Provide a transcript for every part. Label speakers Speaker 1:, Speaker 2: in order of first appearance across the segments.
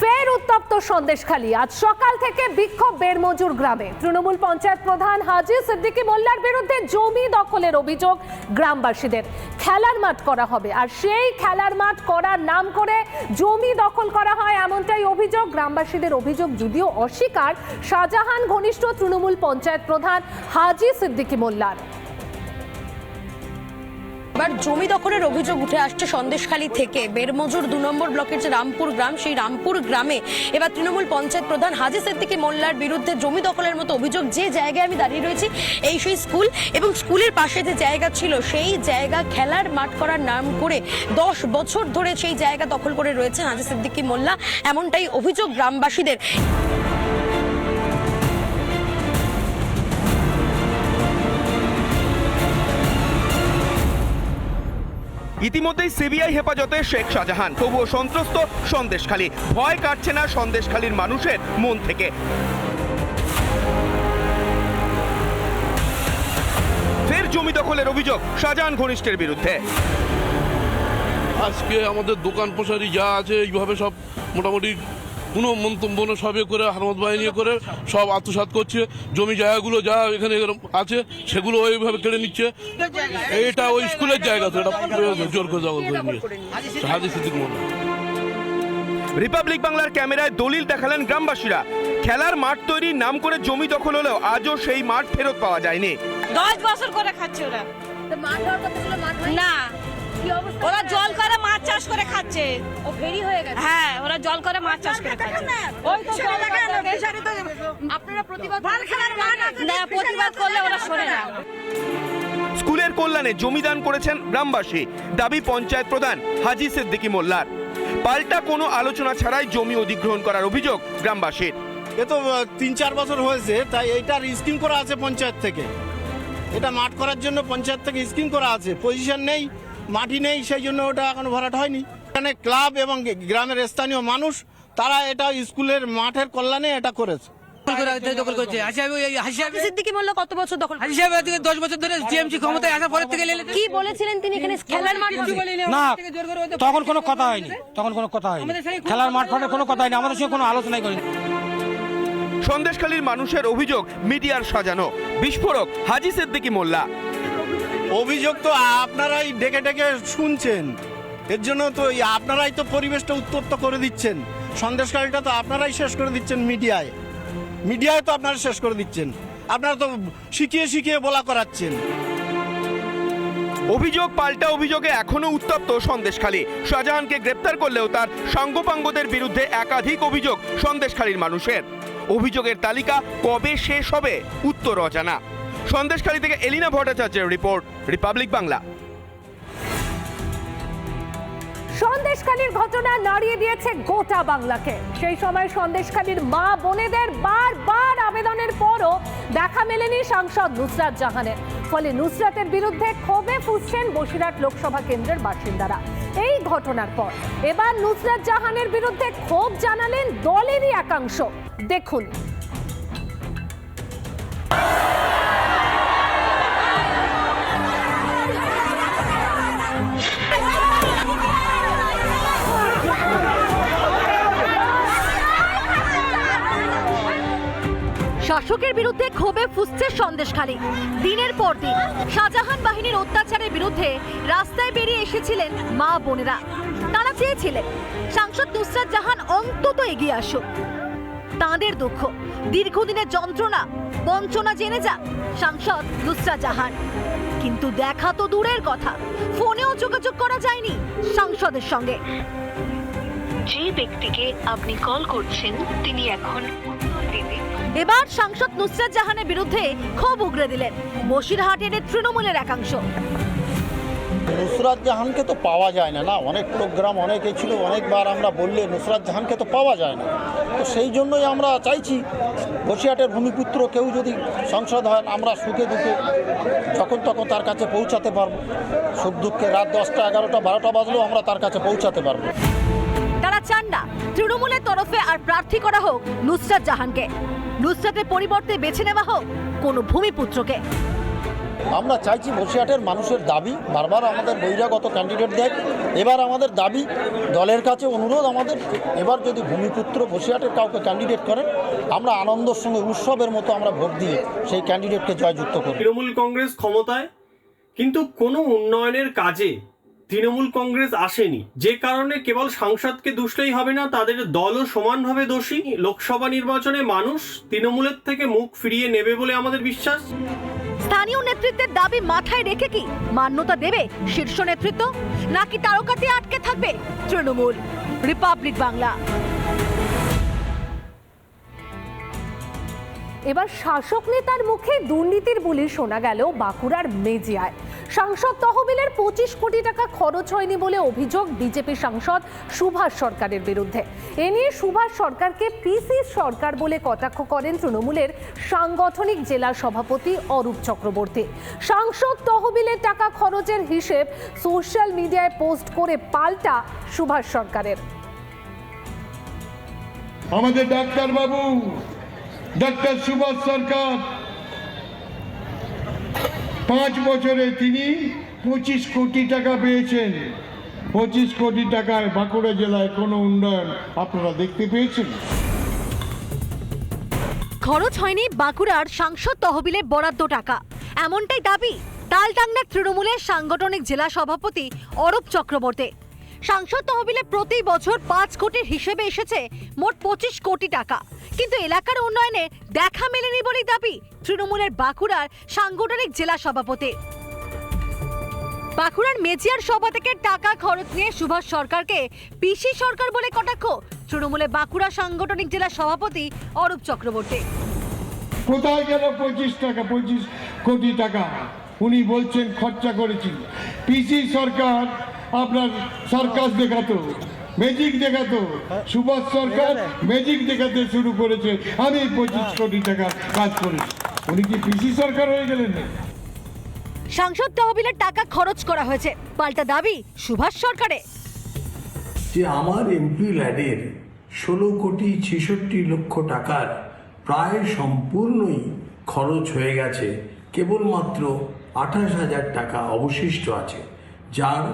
Speaker 1: ফের উত্তপ্ত সন্দেশখালী। আজ সকাল থেকে বিক্ষোভ বেরমজুর গ্রামে। তৃণমূল পঞ্চায়েত প্রধান হাজি সিদ্দিকী মোল্লার বিরুদ্ধে জমি দখলের অভিযোগ গ্রামবাসীদের। খেলার মাঠ করা হবে। আর সেই খেলার মাঠ করার নাম করে জমি দখল করা হয় এমনটাই অভিযোগ গ্রামবাসীদের অভিযোগ যদিও অস্বীকার। শাহজাহান ঘনিষ্ঠ তৃণমূল পঞ্চায়েত প্রধান হাজি সিদ্দিকী মোল্লার।
Speaker 2: এবার জমি দখলের অভিযোগ উঠে আসছে সন্দেশখালী থেকে। বেরমজুর দু নম্বর ব্লকের যে রামপুর গ্রাম, সেই রামপুর গ্রামে এবার তৃণমূল পঞ্চায়েত প্রধান হাজি সিদ্দিকী মোল্লার বিরুদ্ধে জমি দখলের মতো অভিযোগ যে জায়গায় আমি দাঁড়িয়ে রয়েছি, এই সেই স্কুল এবং স্কুলের পাশে যে জায়গা ছিল, সেই জায়গা খেলার মাঠ করার নাম করে দশ বছর ধরে সেই জায়গা দখল করে রয়েছে হাজি সিদ্দিকী মোল্লা। এমনটাই অভিযোগ গ্রামবাসীদের।
Speaker 3: ইতিমধ্যেই সিবিআই হেফাজতে শেখ শাহজাহান। তবুও সন্ত্রস্ত, সন্দেশখালী। ভয় কাটছে না সন্দেশখালীর মানুষের মন থেকে। ফের জমি দখলের অভিযোগ, শাহজাহান ঘনিষ্ঠের বিরুদ্ধে।
Speaker 4: আজকে আমাদের দোকান প্রসারী যা আছে, এইভাবে সব মোটামুটি কোনো মন্তব্য না সবে করে হারমত বাহিনী করে সব আত্মসাৎ করছে জমি জায়গাগুলো যা এখানে এরকম আছে সেগুলো ওইভাবে কেড়ে নিচ্ছে। এটা ওই স্কুলের জায়গা তো এটা জোর করে দখল করে নিয়ে। হাজি সিদ্দিক মোল্লা
Speaker 3: রিপাবলিক বাংলার ক্যামেরায় দলিল দেখালেন গ্রামবাসীরা। খেলার মাঠ তৈরির নাম করে জমি দখল হলেও আজও সেই মাঠ ফেরত পাওয়া যায়নি।
Speaker 5: দশ বছর করে খাচ্ছে ওরা। না। ওরা জল করে মাছ চাষ করে খাচ্ছে।
Speaker 1: ও ফেরি হয়ে গেছে।
Speaker 5: হ্যাঁ ওরা জল করে মাছ চাষ করে খাচ্ছে। ওই তো জল
Speaker 1: আপনারা প্রতিবাদ
Speaker 5: না প্রতিবাদ করলে ওরা শোনে না
Speaker 3: স্কুলের কল্যাণে জমি দান করেছেন গ্রামবাসী দাবি পঞ্চায়েত প্রধান হাজি সিদ্দিকী মোল্লার। পাল্টা কোনো আলোচনা ছাড়াই জমি অধিগ্রহণ করার অভিযোগ গ্রামবাসীর।
Speaker 6: এ তো তিন চার বছর হয়েছে তাই এইটার স্কিম করা আছে পঞ্চায়েত থেকে। এটা মাঠ করার জন্য পঞ্চায়েত থেকে স্কিম করা আছে পজিশন নেই। মাটি নেই সেই জন্য ওটা এখনও ভরাট হয়নি। এখানে ক্লাব এবং গ্রামের স্থানীয় মানুষ তারা এটা স্কুলের মাঠের কল্যাণে এটা করেছে।
Speaker 2: কত বছর দখল
Speaker 7: দশ বছর ধরে টিএমসি ক্ষমতায় আসার পরের থেকে
Speaker 2: কি বলেছিলেন তিনি এখানে? খেলার মাঠ
Speaker 7: না তখন কোনো কথা হয়নি। তখন কোনো কথা হয়নি। খেলার মাঠ ফাটের কোনো কথা হয়নি। আমাদের সঙ্গে কোনো আলোচনাই করিনি।
Speaker 3: সন্দেশখালীর মানুষের অভিযোগ মিডিয়ার সাজানো। বিস্ফোরক হাজি সিদ্দিকী মোল্লা।
Speaker 6: অভিযোগ তো আপনারাই ডেকে ডেকে শুনছেন। এর জন্য তো আপনারাই তো পরিবেশটা উত্তপ্ত করে দিচ্ছেন। সন্দেশকারীটা তো আপনারাই শেষ করে দিচ্ছেন মিডিয়ায়। মিডিয়ায় তো আপনারা শেষ করে দিচ্ছেন। আপনারা তো শিখিয়ে শিখিয়ে বলা করাচ্ছেন।
Speaker 3: অভিযোগ পাল্টা অভিযোগে এখনও উত্তপ্ত সন্দেশখালী। শাহজাহানকে গ্রেপ্তার করলেও তার সাঙ্গপাঙ্গদের বিরুদ্ধে একাধিক অভিযোগ সন্দেশখালীর মানুষের। অভিযোগের তালিকা কবে শেষ হবে উত্তর অজানা। সন্দেশখালী থেকে এলিনা ভট্টাচার্যের রিপোর্ট, রিপাবলিক বাংলা।
Speaker 1: সন্দেশখালীর ঘটনা নাড়িয়ে দিয়েছে গোটা বাংলাকে। সেই সময় সন্দেশখালীর মা বোনেদের বারবার আবেদনের পরও দেখা মেলেনি সাংসদ নুসরাত জাহানের। ফলে নুসরাতের বিরুদ্ধে ক্ষোভে ফুসছেন বসিরহাট লোকসভা কেন্দ্রের বাসিন্দারা। এই ঘটনার পর এবার নুসরাত জাহানের বিরুদ্ধে ক্ষোভ জানালেন দলেরই একাংশ। দেখুন।
Speaker 8: শাসকের বিরুদ্ধে ক্ষোভে ফুসছে সন্দেশখালী। দিনের পর দিন শাহজাহান বাহিনীর অত্যাচারের বিরুদ্ধে রাস্তায় বেরিয়ে এসেছিলেন মা বোনেরা। তারা চেয়েছিলেন, সাংসদ নুসরাত জাহান অন্তত এগিয়ে আসুক। তাঁদের দুঃখ, দীর্ঘদিনের যন্ত্রণা, বঞ্চনা জেনে যাক সাংসদ নুসরাত জাহান। কিন্তু দেখা তো দূরের কথা, ফোনেও যোগাযোগ করা যায়নি সাংসদের সঙ্গে।
Speaker 9: যে ব্যক্তিকে আপনি কল করছেন, তিনি এখন
Speaker 8: এবার সাংসদ নুসরাত জাহানের বিরুদ্ধে ক্ষোভ উগরে দিলেন। বসিরহাটের তৃণমূলের একাংশ।
Speaker 10: নুসরাত জাহানকে তো পাওয়া যায় না না? অনেক প্রোগ্রাম অনেকে ছিল, অনেকবার আমরা বললে নুসরাত জাহানকে তো পাওয়া যায় না। তো সেই জন্যই আমরা চাইছি বসিরহাটের ভূমিপুত্র কেউ যদি সংসদ হয়, আমরা সুখে দুঃখে যখন তখন তার কাছে পৌঁছাতে পারব। সুখ দুঃখে রাত দশটা, এগারোটা, বারোটা বাজলেও আমরা তার কাছে পৌঁছাতে পারব।
Speaker 8: চান না তৃণমূলের তরফে আর প্রার্থী করা হোক নুসরাত জাহানকে। নুসরাতের পরিবর্তে বেছে নেওয়া হোক কোনো ভূমিপুত্রকে।
Speaker 10: আমরা চাইছি বসিরহাটের মানুষের দাবি বারবার আমাদের বহিরাগত ক্যান্ডিডেট দেয় এবার আমাদের দাবি দলের কাছে অনুরোধ আমাদের এবার যদি ভূমিপুত্র বসিরহাটের কাউকে ক্যান্ডিডেট করেন আমরা আনন্দের সঙ্গে উৎসবের মতো আমরা ভোট দিয়ে সেই ক্যান্ডিডেটকে জয়যুক্ত করি
Speaker 11: তৃণমূল কংগ্রেস ক্ষমতায় কিন্তু কোনো উন্নয়নের কাজে তৃণমূল কংগ্রেস আসেনি। যে কারণে কেবল সাংসদকে দুষলেই হবে না, তাদের দলও সমানভাবে দোষী। লোকসভা নির্বাচনে মানুষ তৃণমূলের থেকে মুখ ফিরিয়ে নেবে বলে আমাদের বিশ্বাস।
Speaker 8: স্থানীয় নেতৃত্বের দাবি মাথায় রেখে কি মান্যতা দেবে শীর্ষ নেতৃত্ব, নাকি তারকাতে আটকে থাকবে তৃণমূল? রিপাবলিক বাংলা।
Speaker 1: এবার শাসক নেতার মুখে দুর্নীতির বুলি শোনা গেল বাঁকুড়ার মেজিয়ায়। সাংসদ তহবিলের পঁচিশ কোটি টাকা খরচ হয়নি বলে অভিযোগ বিজেপি সাংসদ সুভাষ সরকারের বিরুদ্ধে। এ নিয়ে সুভাষ সরকারকে পিসি সরকার বলে কটাক্ষ করেন তৃণমূলের সাংগঠনিক জেলা সভাপতি অরূপ চক্রবর্তী। সাংসদ তহবিলের টাকা খরচের হিসেব সোশ্যাল মিডিয়ায় পোস্ট করে পাল্টা সুভাষ সরকারের।
Speaker 12: আমাদের ডাক্তার বাবু ডাক্তার সুভাষ সরকার পাঁচ বছরে তিনি পঁচিশ কোটি টাকা পেয়েছেন। পঁচিশ কোটি টাকায় বাঁকুড়া জেলায় কোনো উন্নয়ন আপনারা দেখতে পেয়েছেন?
Speaker 8: খরচ হয়নি বাঁকুড়ার সাংসদ তহবিলে বরাদ্দ টাকা। এমনটাই দাবি তালটাংনার তৃণমূলের সাংগঠনিক জেলা সভাপতি অরূপ চক্রবর্তী। সাংসদ তহবিলে প্রতি বছর পাঁচ কোটির হিসেবে এসেছে মোট পঁচিশ কোটি টাকা। কিন্তু এলাকার উন্নয়নে দেখা মেলেনি বলেই দাবি তৃণমূলের বাঁকুড়ার সাংগঠনিক জেলা সভাপতি। বাঁকুড়ার মেজিয়ার সভা থেকে টাকা খরচ নিয়ে সুভাষ সরকারকে পিসি সরকার বলে কটাক্ষ। তৃণমূলে বাঁকুড়া সাংগঠনিক জেলা সভাপতি অরূপ চক্রবর্তী।
Speaker 12: কোথায় গেল পঁচিশ টাকা? পঁচিশ কোটি টাকা। উনি বলছেন খরচা করেছি। পিসি সরকার আপনার সার্কাস দেখাতো ম্যাজিক দেখাতো। সুভাষ সরকার ম্যাজিক দেখাতে শুরু করেছে। আমি পঁচিশ কোটি টাকা কাজ করেছি। উনি কি পিসি সরকার হয়ে গেলেন
Speaker 8: সাংসদ তহবিলের টাকা খরচ করা হয়েছে। পাল্টা দাবি সুভাষ সরকারে।
Speaker 13: যে আমার এমপি ল্যাডের ষোলো কোটি ছেষট্টি লক্ষ টাকার প্রায় সম্পূর্ণই খরচ হয়ে গেছে কেবলমাত্র আঠাশ হাজার টাকা অবশিষ্ট আছে যার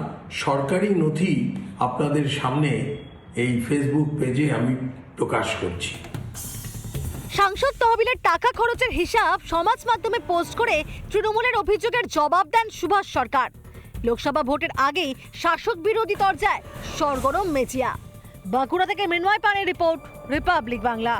Speaker 13: সরকারি নথি আপনাদের সামনে এই ফেসবুক পেজে আমি প্রকাশ করছি।
Speaker 8: সাংসদ তহবিলের টাকা খরচের হিসাব সমাজ মাধ্যমে পোস্ট করে তৃণমূলের অভিযোগের জবাব দেন সুভাষ সরকার। লোকসভা ভোটের আগেই শাসক বিরোধী তর্জায় সরগরম মেচিয়া বাঁকুড়া থেকে মৃন্ময় পানের রিপোর্ট, রিপাবলিক বাংলা।